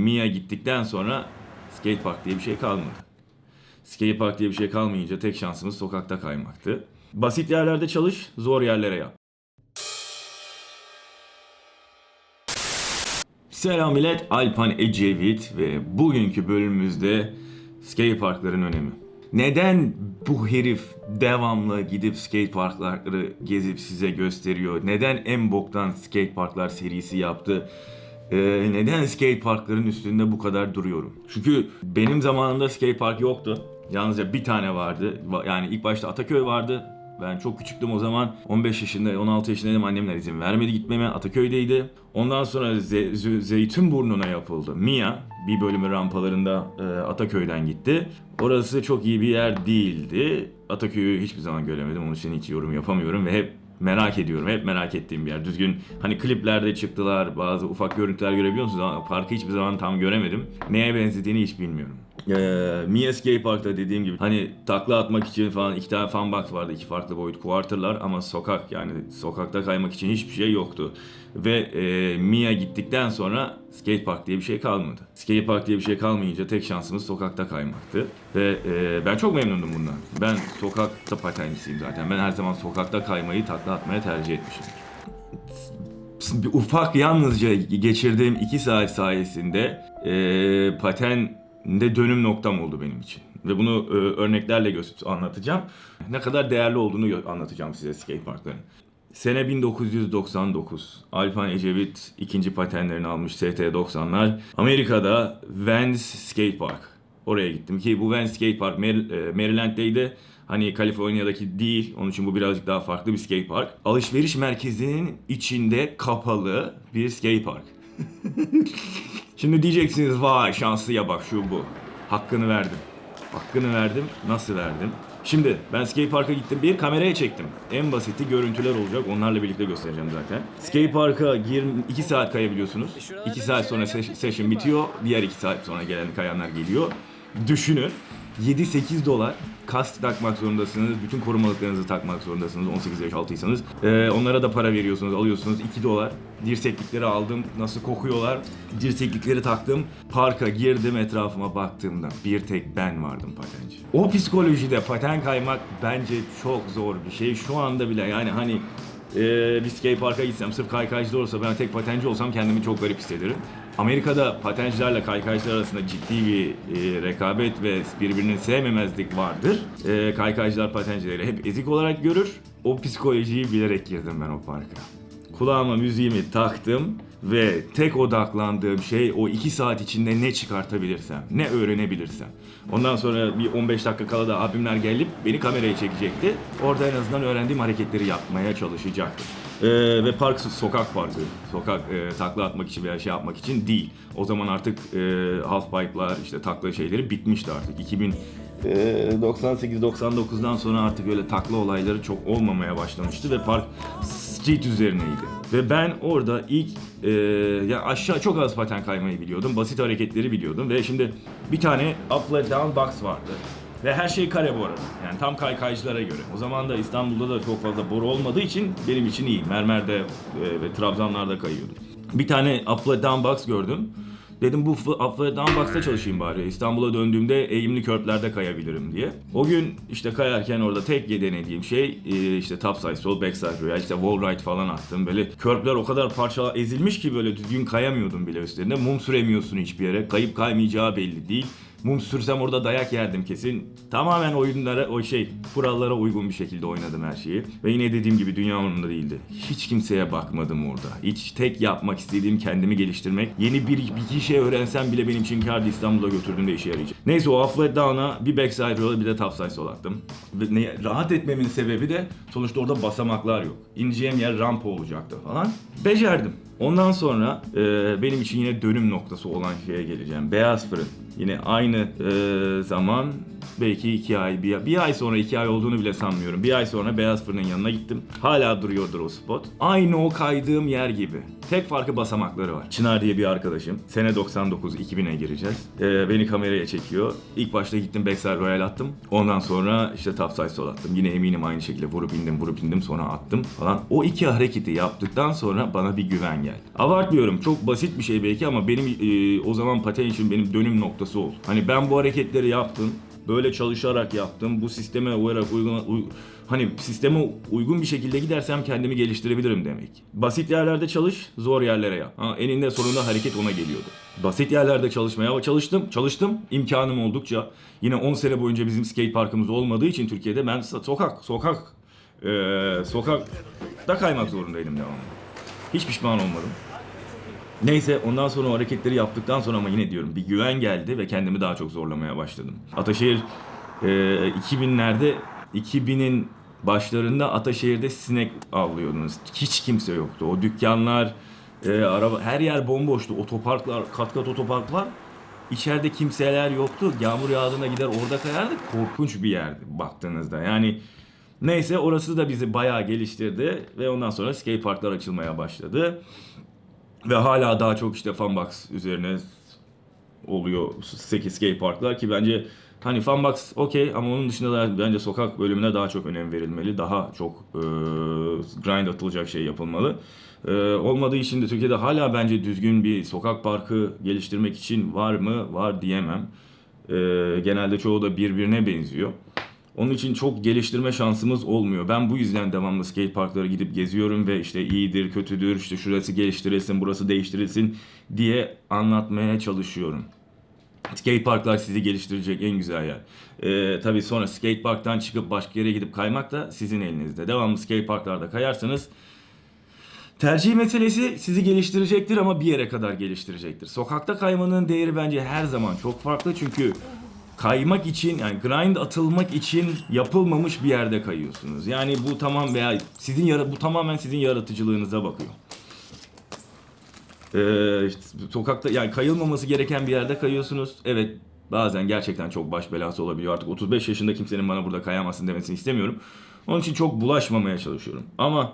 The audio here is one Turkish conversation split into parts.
Mia gittikten sonra skatepark diye bir şey kalmadı. Skatepark diye bir şey kalmayınca tek şansımız sokakta kaymaktı. Basit yerlerde çalış, zor yerlere yap. Selam millet, Alpan Ecevit ve bugünkü bölümümüzde skate parkların önemi. Neden bu herif devamlı gidip skate parkları gezip size gösteriyor? Neden en boktan skate parklar serisi yaptı? Ee, neden skate parkların üstünde bu kadar duruyorum? Çünkü benim zamanımda skate park yoktu. Yalnızca bir tane vardı. Va- Yani ilk başta Ataköy vardı. Ben çok küçüktüm o zaman. 15 yaşında, 16 yaşındaydım. Annemler izin vermedi gitmeme. Ataköy'deydi. Ondan sonra Ze- Zü- Zeytinburnu'na yapıldı. Mia bir bölümü rampalarında e, Ataköy'den gitti. Orası çok iyi bir yer değildi. Ataköy'ü hiçbir zaman göremedim. Onun için hiç yorum yapamıyorum ve hep merak ediyorum. Hep merak ettiğim bir yer. Düzgün hani kliplerde çıktılar. Bazı ufak görüntüler görebiliyor musunuz? Ama parkı hiçbir zaman tam göremedim. Neye benzediğini hiç bilmiyorum. Ee, Mia Park'ta dediğim gibi hani takla atmak için falan iki tane fan box vardı. iki farklı boyut quarterlar ama sokak yani sokakta kaymak için hiçbir şey yoktu. Ve e, Mia gittikten sonra skate park diye bir şey kalmadı. Skate park diye bir şey kalmayınca tek şansımız sokakta kaymaktı. Ve e, ben çok memnundum bundan. Ben sokakta patencisiyim zaten. Ben her zaman sokakta kaymayı takla atmaya tercih etmişim. Ufak yalnızca geçirdiğim iki saat sayesinde e, patende dönüm noktam oldu benim için. Ve bunu e, örneklerle göster anlatacağım. Ne kadar değerli olduğunu anlatacağım size skate parkların. Sene 1999. Alpan Ecevit ikinci patenlerini almış ST90'lar. Amerika'da Vans Skate Park. Oraya gittim ki bu Vans Skate Park e, Maryland'deydi. Hani Kaliforniya'daki değil. Onun için bu birazcık daha farklı bir skate park. Alışveriş merkezinin içinde kapalı bir skate park. Şimdi diyeceksiniz vay şanslıya bak şu bu. Hakkını verdim. Hakkını verdim. Nasıl verdim? Şimdi ben skate parka gittim. Bir kameraya çektim. En basiti görüntüler olacak. Onlarla birlikte göstereceğim zaten. Skate parka gir 2 saat kayabiliyorsunuz. 2 saat sonra ses- session bitiyor. Diğer 2 saat sonra gelen kayanlar geliyor. Düşünün 7-8 dolar kask takmak zorundasınız. Bütün korumalıklarınızı takmak zorundasınız 18 yaş altıysanız. Ee, onlara da para veriyorsunuz, alıyorsunuz 2 dolar. Dirseklikleri aldım. Nasıl kokuyorlar? Dirseklikleri taktım. Parka girdim etrafıma baktığımda bir tek ben vardım patenci. O psikolojide paten kaymak bence çok zor bir şey. Şu anda bile yani hani ee, bir skate parka gitsem sırf kaykaycılar olsa ben tek patenci olsam kendimi çok garip hissederim. Amerika'da patencilerle kaykaycılar arasında ciddi bir e, rekabet ve birbirini sevmemezlik vardır. E, kaykaycılar patencileri hep ezik olarak görür. O psikolojiyi bilerek girdim ben o parka. Kulağıma müziğimi taktım ve tek odaklandığım şey o iki saat içinde ne çıkartabilirsem, ne öğrenebilirsem. Ondan sonra bir 15 dakika kala da abimler gelip beni kameraya çekecekti. Orada en azından öğrendiğim hareketleri yapmaya çalışacaktım. Ee, ve park sokak parkı. Sokak e, takla atmak için veya şey yapmak için değil. O zaman artık e, half pipe'lar işte takla şeyleri bitmişti artık. 2000 ee, 98-99'dan sonra artık öyle takla olayları çok olmamaya başlamıştı ve park street üzerineydi. Ve ben orada ilk e, ya aşağı çok az paten kaymayı biliyordum. Basit hareketleri biliyordum ve şimdi bir tane up down box vardı. Ve her şey kare bu arada. Yani tam kaykaycılara göre. O zaman da İstanbul'da da çok fazla boru olmadığı için benim için iyi. Mermer'de e, ve Trabzonlar'da kayıyordum. Bir tane up flat down box gördüm. Dedim bu f- up flat down box'ta çalışayım bari. İstanbul'a döndüğümde eğimli körplerde kayabilirim diye. O gün işte kayarken orada tek denediğim şey e, işte top side sol, back side veya işte wall ride falan attım. Böyle körpler o kadar parça ezilmiş ki böyle düzgün kayamıyordum bile üstlerinde. Mum süremiyorsun hiçbir yere. Kayıp kaymayacağı belli değil. Mum sürsem orada dayak yerdim kesin. Tamamen oyunlara, o şey, kurallara uygun bir şekilde oynadım her şeyi. Ve yine dediğim gibi dünya umurumda değildi. Hiç kimseye bakmadım orada. Hiç tek yapmak istediğim kendimi geliştirmek. Yeni bir, bir şey öğrensem bile benim için kardı İstanbul'a götürdüğümde işe yarayacak. Neyse o half down'a bir backside roll'a bir de topside sol attım. Ve ne, rahat etmemin sebebi de sonuçta orada basamaklar yok. İneceğim yer rampa olacaktı falan. Becerdim. Ondan sonra e, benim için yine dönüm noktası olan şeye geleceğim. Beyaz fırın. Yine aynı e, zaman belki iki ay, bir, bir ay sonra iki ay olduğunu bile sanmıyorum. Bir ay sonra Beyaz Fırın'ın yanına gittim. Hala duruyordur o spot. Aynı o kaydığım yer gibi. Tek farkı basamakları var. Çınar diye bir arkadaşım. Sene 99, 2000'e gireceğiz. Ee, beni kameraya çekiyor. İlk başta gittim backside royal attım. Ondan sonra işte topside sol attım. Yine eminim aynı şekilde vurup indim, vurup indim sonra attım falan. O iki hareketi yaptıktan sonra bana bir güven geldi. Abartmıyorum. Çok basit bir şey belki ama benim e, o zaman paten için benim dönüm noktası oldu. Hani ben bu hareketleri yaptım. Böyle çalışarak yaptım. Bu sisteme uyarak uygun uy- hani sisteme uygun bir şekilde gidersem kendimi geliştirebilirim demek. Basit yerlerde çalış, zor yerlere yap. Ha, eninde sonunda hareket ona geliyordu. Basit yerlerde çalışmaya çalıştım, çalıştım. imkanım oldukça. Yine 10 sene boyunca bizim skate parkımız olmadığı için Türkiye'de ben sokak, sokak, eee sokakta kaymak zorundaydım devamlı. Hiç pişman olmadım. Neyse ondan sonra o hareketleri yaptıktan sonra ama yine diyorum bir güven geldi ve kendimi daha çok zorlamaya başladım. Ataşehir e, 2000'lerde 2000'in başlarında Ataşehir'de sinek avlıyordunuz. Hiç kimse yoktu. O dükkanlar, e, araba her yer bomboştu. Otoparklar, kat kat otoparklar. İçeride kimseler yoktu. Yağmur yağdığında gider orada kayardık. Korkunç bir yerdi baktığınızda. Yani neyse orası da bizi bayağı geliştirdi ve ondan sonra skate parklar açılmaya başladı. Ve hala daha çok işte Funbox üzerine oluyor 8 skate parklar ki bence hani Funbox okey ama onun dışında da bence sokak bölümüne daha çok önem verilmeli. Daha çok e, grind atılacak şey yapılmalı. E, olmadığı için de Türkiye'de hala bence düzgün bir sokak parkı geliştirmek için var mı? Var diyemem. E, genelde çoğu da birbirine benziyor. Onun için çok geliştirme şansımız olmuyor. Ben bu yüzden devamlı skate parklara gidip geziyorum ve işte iyidir, kötüdür, işte şurası geliştirilsin, burası değiştirilsin diye anlatmaya çalışıyorum. Skate parklar sizi geliştirecek en güzel yer. Ee, tabii sonra skate parktan çıkıp başka yere gidip kaymak da sizin elinizde. Devamlı skate parklarda kayarsanız Tercih meselesi sizi geliştirecektir ama bir yere kadar geliştirecektir. Sokakta kaymanın değeri bence her zaman çok farklı çünkü kaymak için yani grind atılmak için yapılmamış bir yerde kayıyorsunuz. Yani bu tamam veya sizin yara- bu tamamen sizin yaratıcılığınıza bakıyor. Ee, işte sokakta yani kayılmaması gereken bir yerde kayıyorsunuz. Evet bazen gerçekten çok baş belası olabiliyor. Artık 35 yaşında kimsenin bana burada kayamazsın demesini istemiyorum. Onun için çok bulaşmamaya çalışıyorum. Ama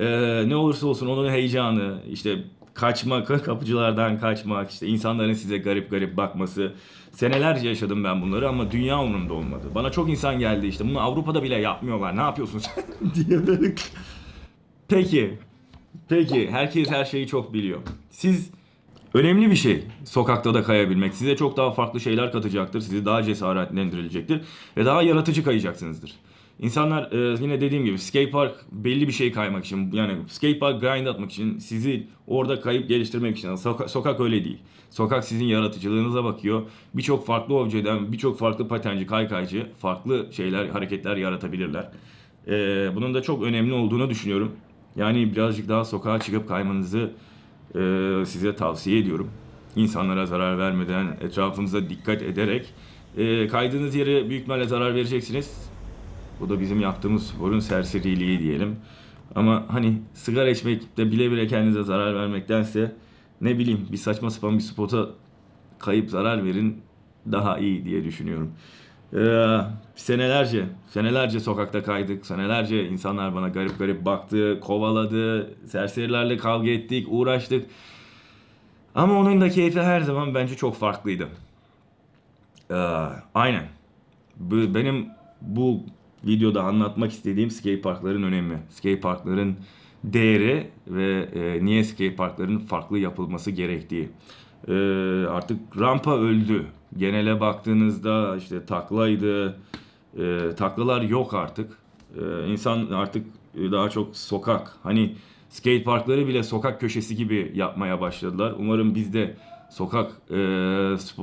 e, ne olursa olsun onun heyecanı, işte kaçmak, kapıcılardan kaçmak, işte insanların size garip garip bakması. Senelerce yaşadım ben bunları ama dünya umurumda olmadı. Bana çok insan geldi işte bunu Avrupa'da bile yapmıyorlar ne yapıyorsun sen diye böyle. Peki, Peki herkes her şeyi çok biliyor. Siz önemli bir şey sokakta da kayabilmek. Size çok daha farklı şeyler katacaktır. Sizi daha cesaretlendirilecektir ve daha yaratıcı kayacaksınızdır. İnsanlar e, yine dediğim gibi skate park belli bir şey kaymak için yani skate park grind atmak için sizi orada kayıp geliştirmek için Soka- sokak öyle değil. Sokak sizin yaratıcılığınıza bakıyor. Birçok farklı objeden, birçok farklı patenci, kaykaycı farklı şeyler, hareketler yaratabilirler. E, bunun da çok önemli olduğunu düşünüyorum. Yani birazcık daha sokağa çıkıp kaymanızı e, size tavsiye ediyorum. İnsanlara zarar vermeden, etrafınıza dikkat ederek. E, kaydığınız yere büyük ihtimalle zarar vereceksiniz. Bu da bizim yaptığımız sporun serseriliği diyelim. Ama hani sigara içmek de bile bile kendinize zarar vermektense ne bileyim bir saçma sapan bir spota kayıp zarar verin daha iyi diye düşünüyorum. Ee, senelerce, senelerce sokakta kaydık. Senelerce insanlar bana garip garip baktı, kovaladı. Serserilerle kavga ettik, uğraştık. Ama onun da keyfi her zaman bence çok farklıydı. Ee, aynen. Benim bu videoda anlatmak istediğim skate parkların önemi. Skate parkların değeri ve e, niye skate parkların farklı yapılması gerektiği. Ee, artık rampa öldü. Genele baktığınızda işte taklaydı. E, taklalar yok artık. Ee, insan artık daha çok sokak. Hani skate parkları bile sokak köşesi gibi yapmaya başladılar. Umarım biz de sokak e,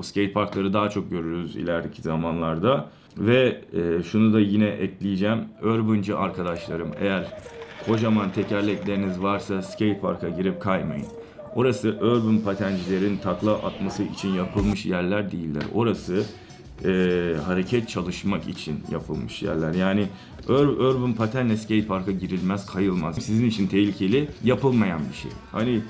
skate parkları daha çok görürüz ilerideki zamanlarda. Ve e, şunu da yine ekleyeceğim. Urbancı arkadaşlarım eğer kocaman tekerlekleriniz varsa skate parka girip kaymayın. Orası urban patencilerin takla atması için yapılmış yerler değiller. Orası e, hareket çalışmak için yapılmış yerler. Yani ur- urban patenle skate parka girilmez, kayılmaz. Sizin için tehlikeli, yapılmayan bir şey. Hani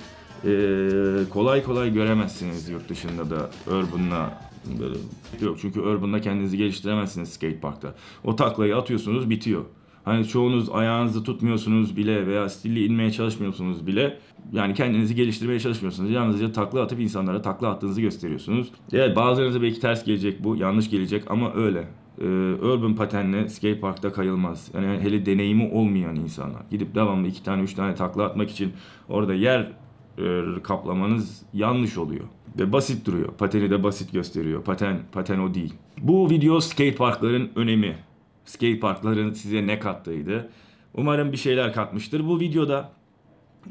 Ee, kolay kolay göremezsiniz yurt dışında da Urban'la böyle yok çünkü Urban'la kendinizi geliştiremezsiniz skateparkta. O taklayı atıyorsunuz bitiyor. Hani çoğunuz ayağınızı tutmuyorsunuz bile veya stilli inmeye çalışmıyorsunuz bile. Yani kendinizi geliştirmeye çalışmıyorsunuz. Yalnızca takla atıp insanlara takla attığınızı gösteriyorsunuz. Evet bazılarınıza belki ters gelecek bu, yanlış gelecek ama öyle. Ee, urban patenle skateparkta kayılmaz. Yani hele deneyimi olmayan insanlar. Gidip devamlı iki tane üç tane takla atmak için orada yer e, kaplamanız yanlış oluyor. Ve basit duruyor. Pateni de basit gösteriyor. Paten, paten o değil. Bu video skate parkların önemi. Skate parkların size ne kattığıydı. Umarım bir şeyler katmıştır. Bu videoda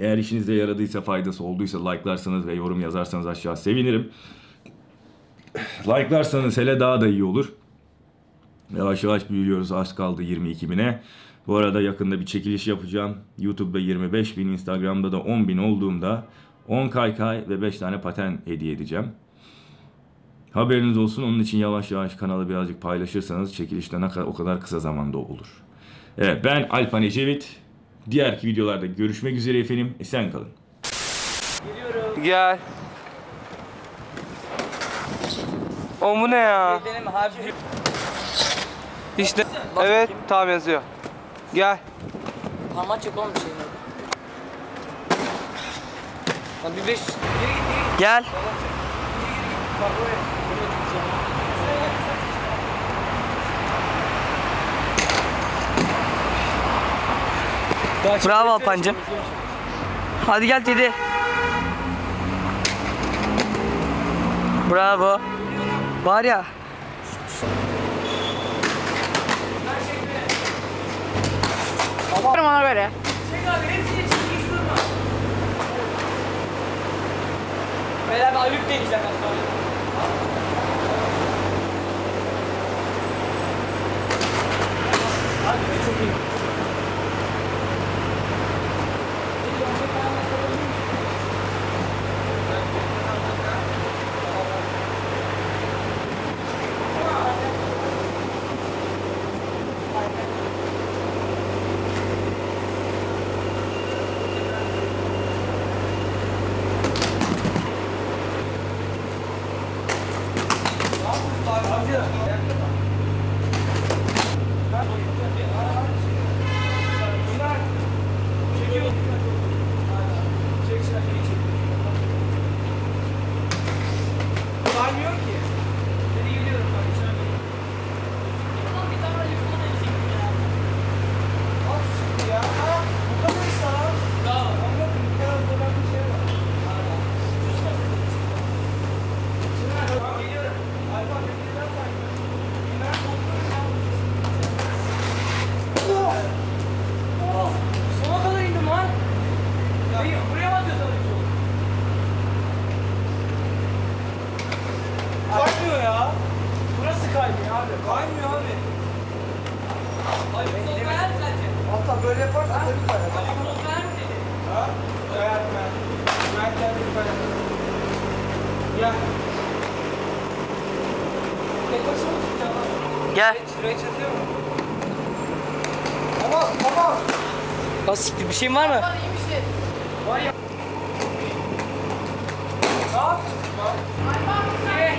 eğer işinize yaradıysa, faydası olduysa like'larsanız ve yorum yazarsanız aşağı sevinirim. Like'larsanız hele daha da iyi olur. Yavaş yavaş büyüyoruz. Az kaldı 22 bine. Bu arada yakında bir çekiliş yapacağım. YouTube'da 25 bin, Instagram'da da 10 bin olduğumda 10 kaykay ve 5 tane paten hediye edeceğim. Haberiniz olsun. Onun için yavaş yavaş kanalı birazcık paylaşırsanız çekilişte ne kadar, o kadar kısa zamanda olur. Evet ben Alpan Ecevit. Diğerki videolarda görüşmek üzere efendim. Esen kalın. Gel. O bu ne ya? Benim İşte evet tamam yazıyor. Gel. parmak çek oğlum şeyini. Lan bir beş geri git geri git. Gel. Bravo Alpancım. Hadi gel dedi. Bravo. Var ya. Yaparım ona göre. Çek abi hepsini hiç durma. Beyler bir ayıp deneyeceğim ben sonra. Abi çok iyi. Saymıyor ki. Seni geliyorum bak içine geliyorum. Ulan bir tane telefon deneyecektim ya. Al şimdi ya. Ha, bu kadar işte ha. Bravo. Anladın mı? Bu kadar zorlan bir şey var. Şimdi ben geliyorum. Alfa bekleyen saymıyor. Ben kontrolüm Oh! Oh! Sona kadar indim lan. Ya, buraya mı atıyorsun? Kaymıyor ya. Burası kaymıyor abi. Kaymıyor abi. Sol kayar mı sence? Hatta böyle yaparsan tabii kayar. Ay sol kayar mı dedi? Ha? Kayar ben. Ben kendim kayar. Ya. Tek başıma tutacağım lan? Gel. Şuraya çözüyor mu? Tamam tamam. Basit bir şeyin var mı?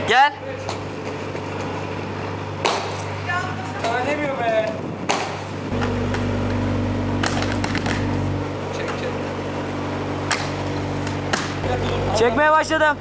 Gel. Çekmeye başladım.